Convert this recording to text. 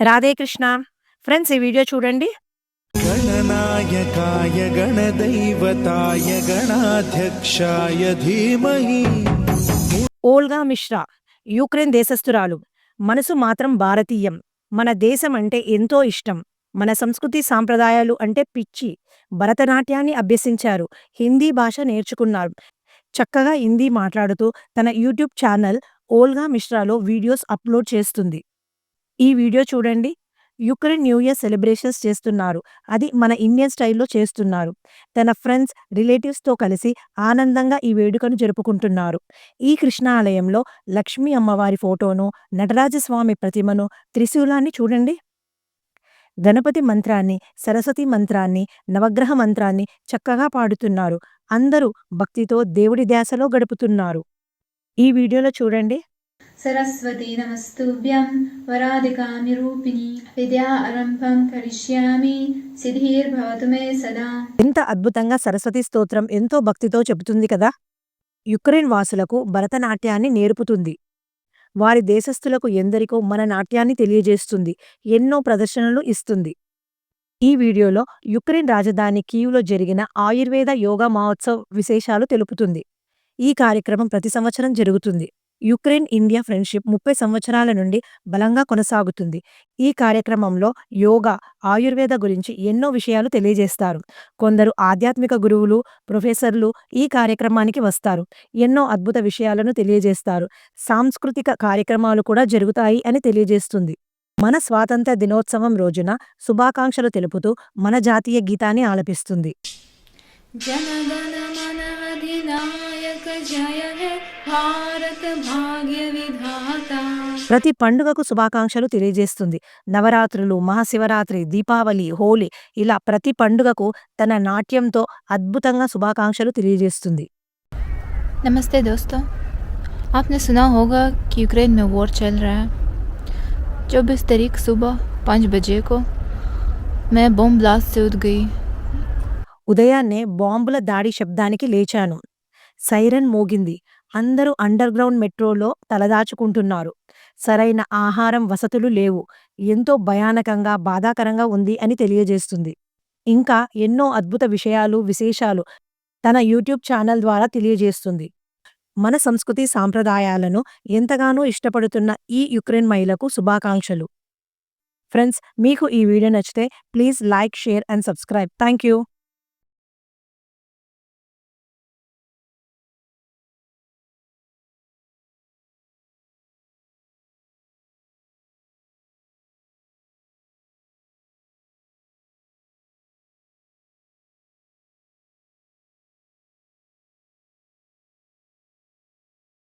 Radhe Krishna. Friends ఈ video చూడండి. గణనాయకాయ గణదైవతాయ గణాధ్యక్షాయ ధీమహి. ఓల్గా మిశ్రా యుక్రెయిన్ దేశస్థురాలు. మనసు మాత్రం భారతీయం. మన దేశం అంటే ఎంతో ఇష్టం. మన సంస్కృతి సాంప్రదాయాలు అంటే పిచ్చి. భరతనాట్యాన్ని అభ్యసించారు. హిందీ భాష నేర్చుకున్నారు. చక్కగా హిందీ మాట్లాడుతూ తన యూట్యూబ్ ఛానల్ ఓల్గా మిశ్రాలో వీడియోస్ అప్లోడ్ చేస్తుంది. ఈ వీడియో చూడండి. యుక్రెయిన్ న్యూ ఇయర్ సెలబ్రేషన్స్ చేస్తున్నారు. అది మన ఇండియన్ స్టైల్లో చేస్తున్నారు. తన ఫ్రెండ్స్ రిలేటివ్స్తో కలిసి ఆనందంగా ఈ వేడుకను జరుపుకుంటున్నారు. ఈ కృష్ణాలయంలో లక్ష్మీ అమ్మవారి ఫోటోను నటరాజస్వామి ప్రతిమను త్రిశూలాన్ని చూడండి. గణపతి మంత్రాన్ని సరస్వతి మంత్రాన్ని నవగ్రహ మంత్రాన్ని చక్కగా పాడుతున్నారు. అందరూ భక్తితో దేవుడి ధ్యాసలో గడుపుతున్నారు. ఈ వీడియోలో చూడండి. सरस्वती नमस्तुभ्यं वराधिकामिरूपिणी विद्या आरम्भं करिष्यामि सिद्धिर्भवतु मे सदा ఎంత అద్భుతంగా సరస్వతి స్తోత్రం ఎంతో భక్తితో చెబుతుంది కదా యుక్రెయిన్ వాసులకు భరతనాట్యాన్ని నేర్పుతుంది వారి దేశస్థులకు ఎందరికో మన నాట్యాన్ని తెలియజేస్తుంది ఎన్నో ప్రదర్శనలు ఇస్తుంది ఈ వీడియోలో యుక్రెయిన్ రాజధాని కీవ్లో జరిగిన ఆయుర్వేద యోగా మహోత్సవ్ విశేషాలు తెలుపుతుంది ఈ కార్యక్రమం ప్రతి సంవత్సరం జరుగుతుంది యుక్రెయిన్ ఇండియా ఫ్రెండ్షిప్ ముప్పై సంవత్సరాల నుండి బలంగా కొనసాగుతుంది. ఈ కార్యక్రమంలో యోగా ఆయుర్వేద గురించి ఎన్నో విషయాలు తెలియజేస్తారు. కొందరు ఆధ్యాత్మిక గురువులు ప్రొఫెసర్లు ఈ కార్యక్రమానికి వస్తారు. ఎన్నో అద్భుత విషయాలను తెలియజేస్తారు. సాంస్కృతిక కార్యక్రమాలు కూడా జరుగుతాయి అని తెలియజేస్తుంది. మన స్వాతంత్ర దినోత్సవం రోజున శుభాకాంక్షలు తెలుపుతూ మన జాతీయ గీతాన్ని ఆలపిస్తుంది. జనగణ अधिनायक जय हे भारत भाग्य विधाता ప్రతి పండుగకు శుభాకాంక్షలు తెలియజేస్తుంది నవరాత్రులు మహాశివరాత్రి దీపావళి హోలీ ఇలా ప్రతి పండుగకు తన నాట్యంతో అద్భుతంగా శుభాకాంక్షలు తెలియజేస్తుంది नमस्ते दोस्तों आपने सुना होगा कि यूक्रेन में वॉर चल रहा है चौबीस तारीख सुबह पाँच बजे को मैं बम ब्लास्ट से उठ गई ఉదయాన్నే బాంబుల దాడి శబ్దానికి లేచాను సైరన్ మోగింది. అందరూ అండర్ గ్రౌండ్ మెట్రోలో తలదాచుకుంటున్నారు. సరైన ఆహారం వసతులు లేవు. ఎంతో భయానకంగా బాధాకరంగా ఉంది అని తెలియజేస్తుంది. ఇంకా ఎన్నో అద్భుత విషయాలు విశేషాలు తన యూట్యూబ్ ఛానల్ ద్వారా తెలియజేస్తుంది. మన సంస్కృతి సాంప్రదాయాలను ఎంతగానో ఇష్టపడుతున్న ఈ యుక్రెయిన్ మహిళకు శుభాకాంక్షలు. ఫ్రెండ్స్ మీకు ఈ వీడియో నచ్చితే please like share and subscribe. Thank you